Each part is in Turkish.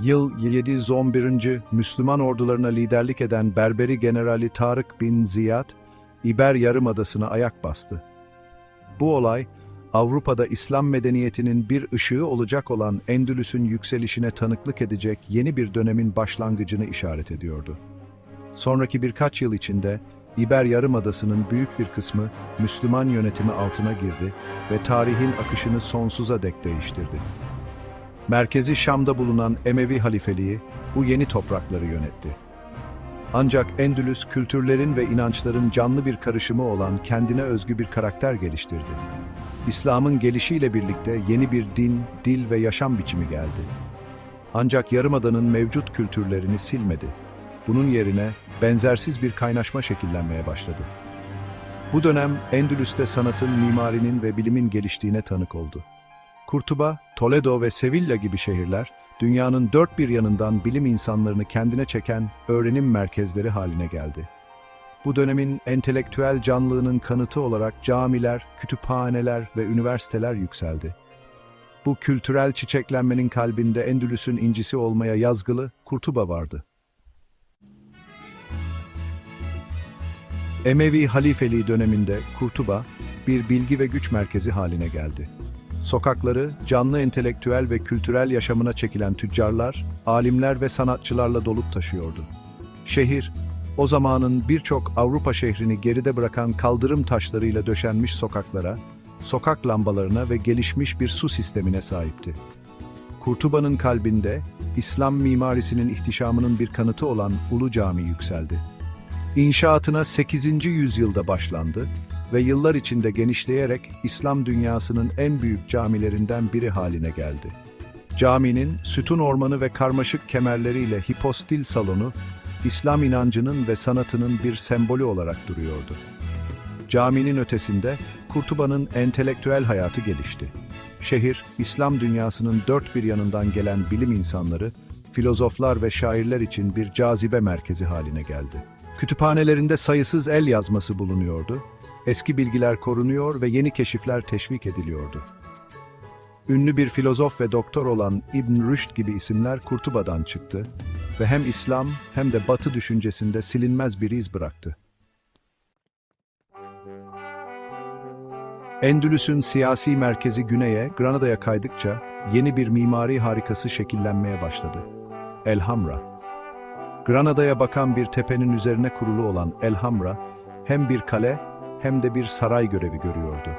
Yıl 711. Müslüman ordularına liderlik eden Berberi Generali Tarık bin Ziyad, İber Yarımadası'na ayak bastı. Bu olay, Avrupa'da İslam medeniyetinin bir ışığı olacak olan Endülüs'ün yükselişine tanıklık edecek yeni bir dönemin başlangıcını işaret ediyordu. Sonraki birkaç yıl içinde İber Yarımadası'nın büyük bir kısmı Müslüman yönetimi altına girdi ve tarihin akışını sonsuza dek değiştirdi. Merkezi Şam'da bulunan Emevi halifeliği bu yeni toprakları yönetti. Ancak Endülüs kültürlerin ve inançların canlı bir karışımı olan kendine özgü bir karakter geliştirdi. İslam'ın gelişiyle birlikte yeni bir din, dil ve yaşam biçimi geldi. Ancak Yarımada'nın mevcut kültürlerini silmedi. Bunun yerine benzersiz bir kaynaşma şekillenmeye başladı. Bu dönem Endülüs'te sanatın, mimarinin ve bilimin geliştiğine tanık oldu. Kurtuba, Toledo ve Sevilla gibi şehirler, dünyanın dört bir yanından bilim insanlarını kendine çeken öğrenim merkezleri haline geldi. Bu dönemin entelektüel canlılığının kanıtı olarak camiler, kütüphaneler ve üniversiteler yükseldi. Bu kültürel çiçeklenmenin kalbinde Endülüs'ün incisi olmaya yazgılı Kurtuba vardı. Emevi halifeliği döneminde Kurtuba bir bilgi ve güç merkezi haline geldi. Sokakları canlı entelektüel ve kültürel yaşamına çekilen tüccarlar, alimler ve sanatçılarla dolup taşıyordu. Şehir, o zamanın birçok Avrupa şehrini geride bırakan kaldırım taşlarıyla döşenmiş sokaklara, sokak lambalarına ve gelişmiş bir su sistemine sahipti. Kurtuba'nın kalbinde, İslam mimarisinin ihtişamının bir kanıtı olan Ulu Cami yükseldi. İnşaatına 8. yüzyılda başlandı ve yıllar içinde genişleyerek İslam dünyasının en büyük camilerinden biri haline geldi. Caminin sütun ormanı ve karmaşık kemerleriyle hipostil salonu, İslam inancının ve sanatının bir sembolü olarak duruyordu. Caminin ötesinde Kurtuba'nın entelektüel hayatı gelişti. Şehir, İslam dünyasının dört bir yanından gelen bilim insanları, filozoflar ve şairler için bir cazibe merkezi haline geldi. Kütüphanelerinde sayısız el yazması bulunuyordu, eski bilgiler korunuyor ve yeni keşifler teşvik ediliyordu. Ünlü bir filozof ve doktor olan İbn Rüşd gibi isimler Kurtuba'dan çıktı ve hem İslam hem de Batı düşüncesinde silinmez bir iz bıraktı. Endülüs'ün siyasi merkezi güneye, Granada'ya kaydıkça yeni bir mimari harikası şekillenmeye başladı. Elhamra. Granada'ya bakan bir tepenin üzerine kurulu olan Elhamra, hem bir kale hem de bir saray görevi görüyordu.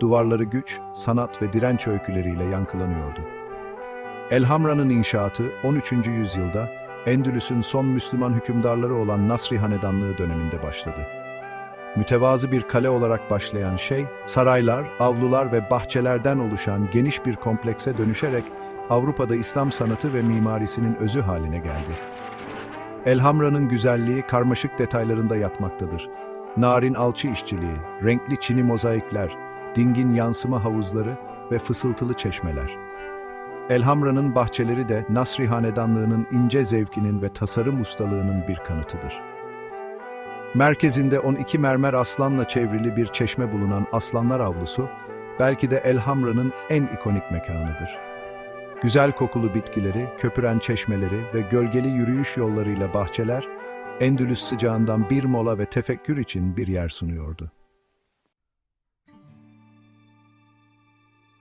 Duvarları güç, sanat ve direnç öyküleriyle yankılanıyordu. Elhamra'nın inşaatı 13. yüzyılda Endülüs'ün son Müslüman hükümdarları olan Nasri Hanedanlığı döneminde başladı. Mütevazı bir kale olarak başlayan şey, saraylar, avlular ve bahçelerden oluşan geniş bir komplekse dönüşerek Avrupa'da İslam sanatı ve mimarisinin özü haline geldi. Elhamra'nın güzelliği karmaşık detaylarında yatmaktadır. Narin alçı işçiliği, renkli çini mozaikler, dingin yansıma havuzları ve fısıltılı çeşmeler. Elhamra'nın bahçeleri de Nasri Hanedanlığı'nın ince zevkinin ve tasarım ustalığının bir kanıtıdır. Merkezinde 12 mermer aslanla çevrili bir çeşme bulunan Aslanlar Avlusu, belki de Elhamra'nın en ikonik mekanıdır. Güzel kokulu bitkileri, köpüren çeşmeleri ve gölgeli yürüyüş yollarıyla bahçeler, Endülüs sıcağından bir mola ve tefekkür için bir yer sunuyordu.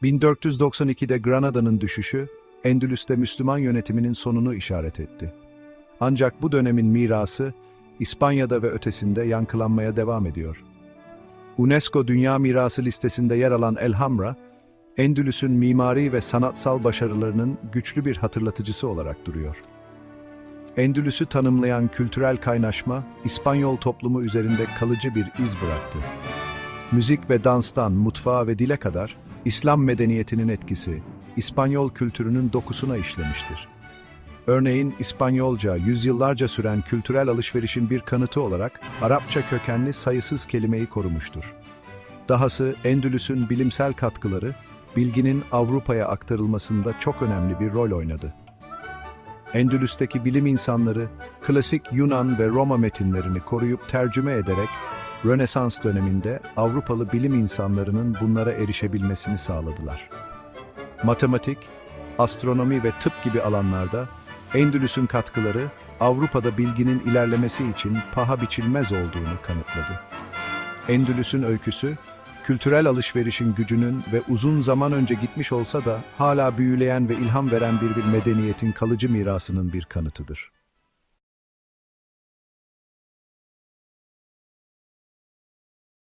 1492'de Granada'nın düşüşü, Endülüs'te Müslüman yönetiminin sonunu işaret etti. Ancak bu dönemin mirası, İspanya'da ve ötesinde yankılanmaya devam ediyor. UNESCO Dünya Mirası listesinde yer alan Elhamra, Endülüs'ün mimari ve sanatsal başarılarının güçlü bir hatırlatıcısı olarak duruyor. Endülüs'ü tanımlayan kültürel kaynaşma, İspanyol toplumu üzerinde kalıcı bir iz bıraktı. Müzik ve danstan mutfağa ve dile kadar, İslam medeniyetinin etkisi, İspanyol kültürünün dokusuna işlemiştir. Örneğin İspanyolca yüzyıllarca süren kültürel alışverişin bir kanıtı olarak Arapça kökenli sayısız kelimeyi korumuştur. Dahası Endülüs'ün bilimsel katkıları, bilginin Avrupa'ya aktarılmasında çok önemli bir rol oynadı. Endülüs'teki bilim insanları, klasik Yunan ve Roma metinlerini koruyup tercüme ederek, Rönesans döneminde Avrupalı bilim insanlarının bunlara erişebilmesini sağladılar. Matematik, astronomi ve tıp gibi alanlarda Endülüs'ün katkıları Avrupa'da bilginin ilerlemesi için paha biçilmez olduğunu kanıtladı. Endülüs'ün öyküsü, kültürel alışverişin gücünün ve uzun zaman önce gitmiş olsa da hala büyüleyen ve ilham veren bir, bir medeniyetin kalıcı mirasının bir kanıtıdır.